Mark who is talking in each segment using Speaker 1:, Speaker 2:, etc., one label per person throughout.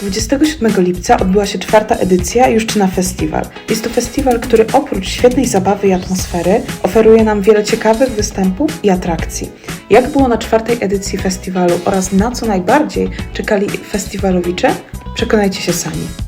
Speaker 1: 27 lipca odbyła się czwarta edycja Juszczyna Festiwal. Jest to festiwal, który oprócz świetnej zabawy i atmosfery oferuje nam wiele ciekawych występów i atrakcji. Jak było na czwartej edycji festiwalu oraz na co najbardziej czekali festiwalowicze? Przekonajcie się sami.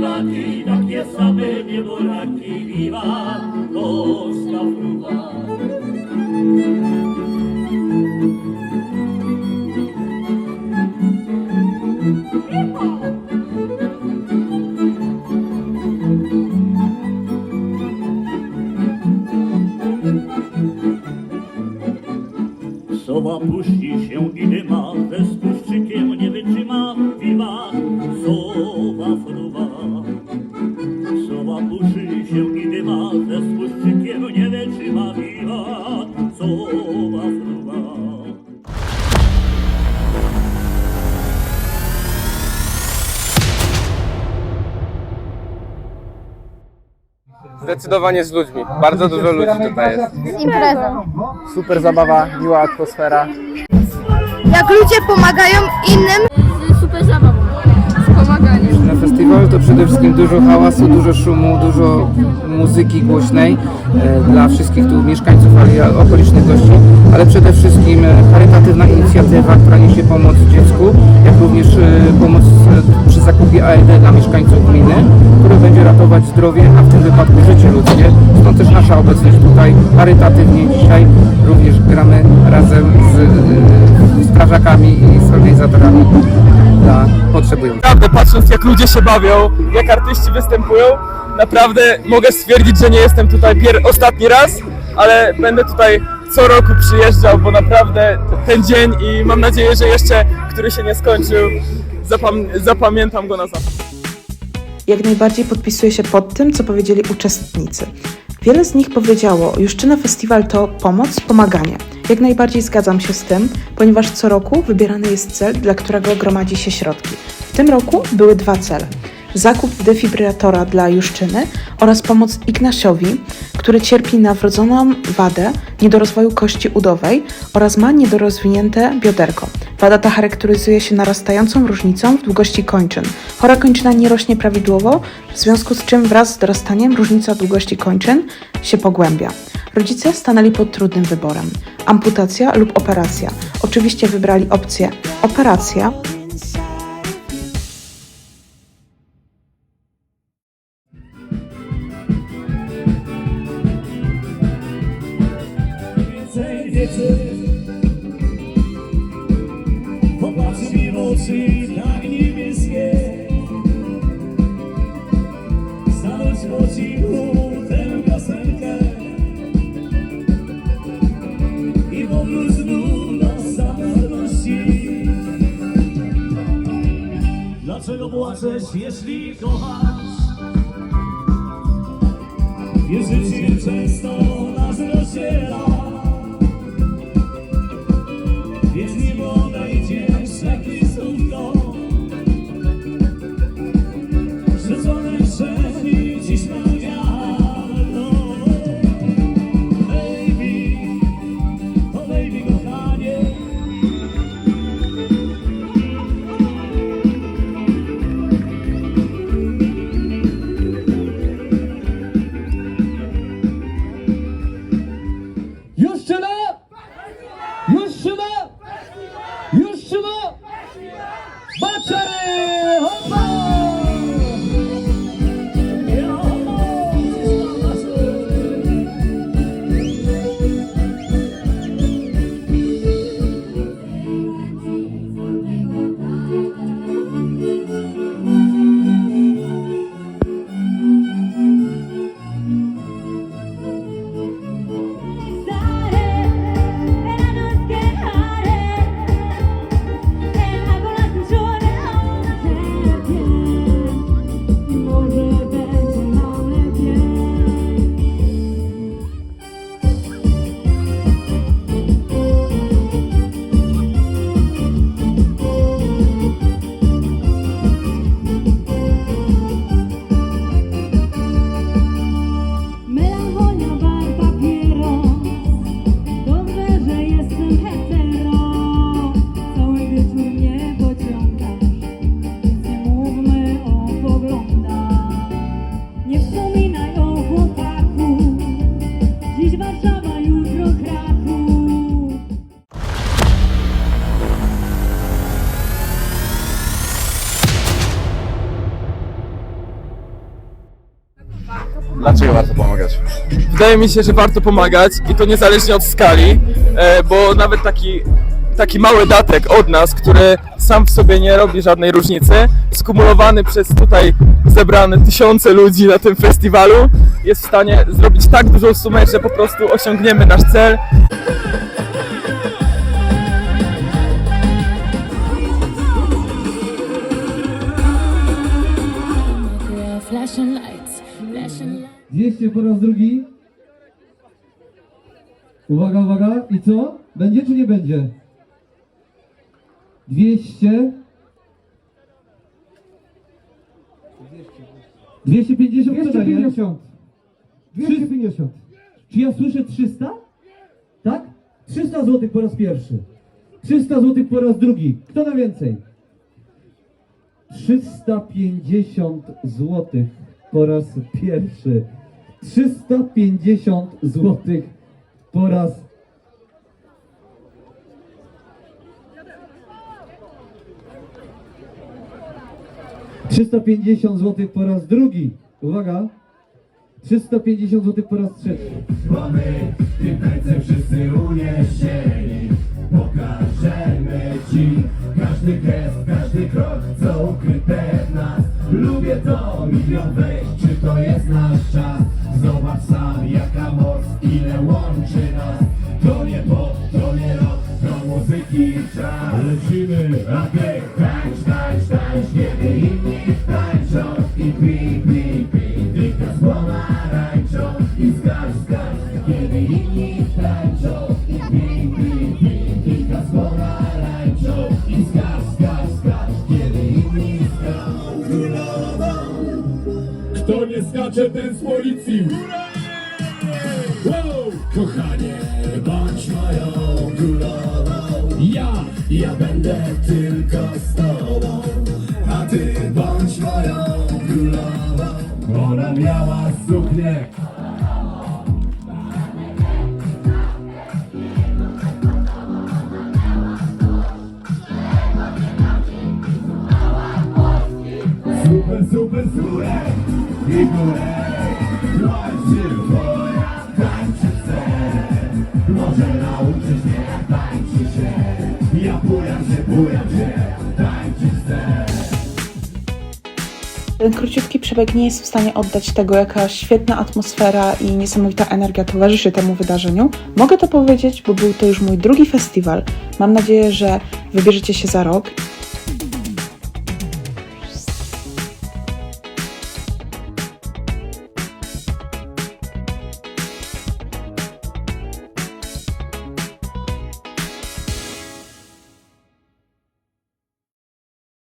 Speaker 2: latina, chiesa benevola, chi viva lo sta Soma push Puszy się i dyma, ze spuszczykiem nie wytrzyma, wiwa, sowa fruwa.
Speaker 3: Zdecydowanie z ludźmi. Bardzo dużo ludzi tutaj jest.
Speaker 4: imprezą.
Speaker 3: Super zabawa, miła atmosfera.
Speaker 4: Jak ludzie pomagają innym,
Speaker 5: festiwalu to przede wszystkim dużo hałasu, dużo szumu, dużo muzyki głośnej e, dla wszystkich tu mieszkańców, ale okolicznych gości, ale przede wszystkim e, charytatywna inicjatywa, która niesie pomoc dziecku, jak również e, pomoc przy zakupie AED dla mieszkańców gminy, który będzie ratować zdrowie, a w tym wypadku życie ludzkie. Stąd też nasza obecność tutaj charytatywnie dzisiaj również gramy razem z strażakami i z organizatorami dla potrzebujących.
Speaker 3: Naprawdę patrząc jak ludzie się bawią, jak artyści występują, naprawdę mogę stwierdzić, że nie jestem tutaj pier- ostatni raz, ale będę tutaj co roku przyjeżdżał, bo naprawdę ten dzień i mam nadzieję, że jeszcze, który się nie skończył, zapam- zapamiętam go na zawsze.
Speaker 1: Jak najbardziej podpisuję się pod tym, co powiedzieli uczestnicy. Wiele z nich powiedziało, Juszczyna Festiwal to pomoc, pomaganie. Jak najbardziej zgadzam się z tym, ponieważ co roku wybierany jest cel, dla którego gromadzi się środki. W tym roku były dwa cele. Zakup defibrylatora dla Juszczyny oraz pomoc Ignasiowi, który cierpi na wrodzoną wadę niedorozwoju kości udowej oraz ma niedorozwinięte bioderko. Wada ta charakteryzuje się narastającą różnicą w długości kończyn. Chora kończyna nie rośnie prawidłowo, w związku z czym wraz z dorastaniem różnica długości kończyn się pogłębia. Rodzice stanęli pod trudnym wyborem: amputacja lub operacja. Oczywiście wybrali opcję operacja,
Speaker 2: Dlaczego płaczesz, jeśli kochasz? Wiesz, życie często
Speaker 3: wydaje mi się, że warto pomagać i to niezależnie od skali, e, bo nawet taki, taki mały datek od nas, który sam w sobie nie robi żadnej różnicy, skumulowany przez tutaj zebrane tysiące ludzi na tym festiwalu, jest w stanie zrobić tak dużą sumę, że po prostu osiągniemy nasz cel.
Speaker 6: 200 po raz drugi. Uwaga, uwaga. I co? Będzie czy nie będzie? 200. 250 250. 250. Czy ja słyszę 300? Tak? 300 zł po raz pierwszy. 300 zł po raz drugi. Kto na więcej? 350 zł po raz pierwszy. 350 zł po raz Trzysta pięćdziesiąt złotych po raz drugi. Uwaga. 350 zł po raz trzeci.
Speaker 7: Pokażemy ci każdy gest, każdy krok, co ukryte Lubię to, milion wejść, czy to jest nasz czas? Zobacz sam, jaka moc, ile łączy nas. To nie pop, to nie rock, to muzyki czas. Lecimy, a ty tańcz, tańcz, tańcz, kiedy inni tańczą. I pi, pi, pi, dyka z pomarańczą I skarż, ten z policji. Wow! Kochanie, bądź moją królową. Ja, ja będę tylko z tobą A ty bądź moją królową. Ona miała suknię
Speaker 1: Ten króciutki przebieg nie jest w stanie oddać tego, jaka świetna atmosfera i niesamowita energia towarzyszy temu wydarzeniu. Mogę to powiedzieć, bo był to już mój drugi festiwal. Mam nadzieję, że wybierzecie się za rok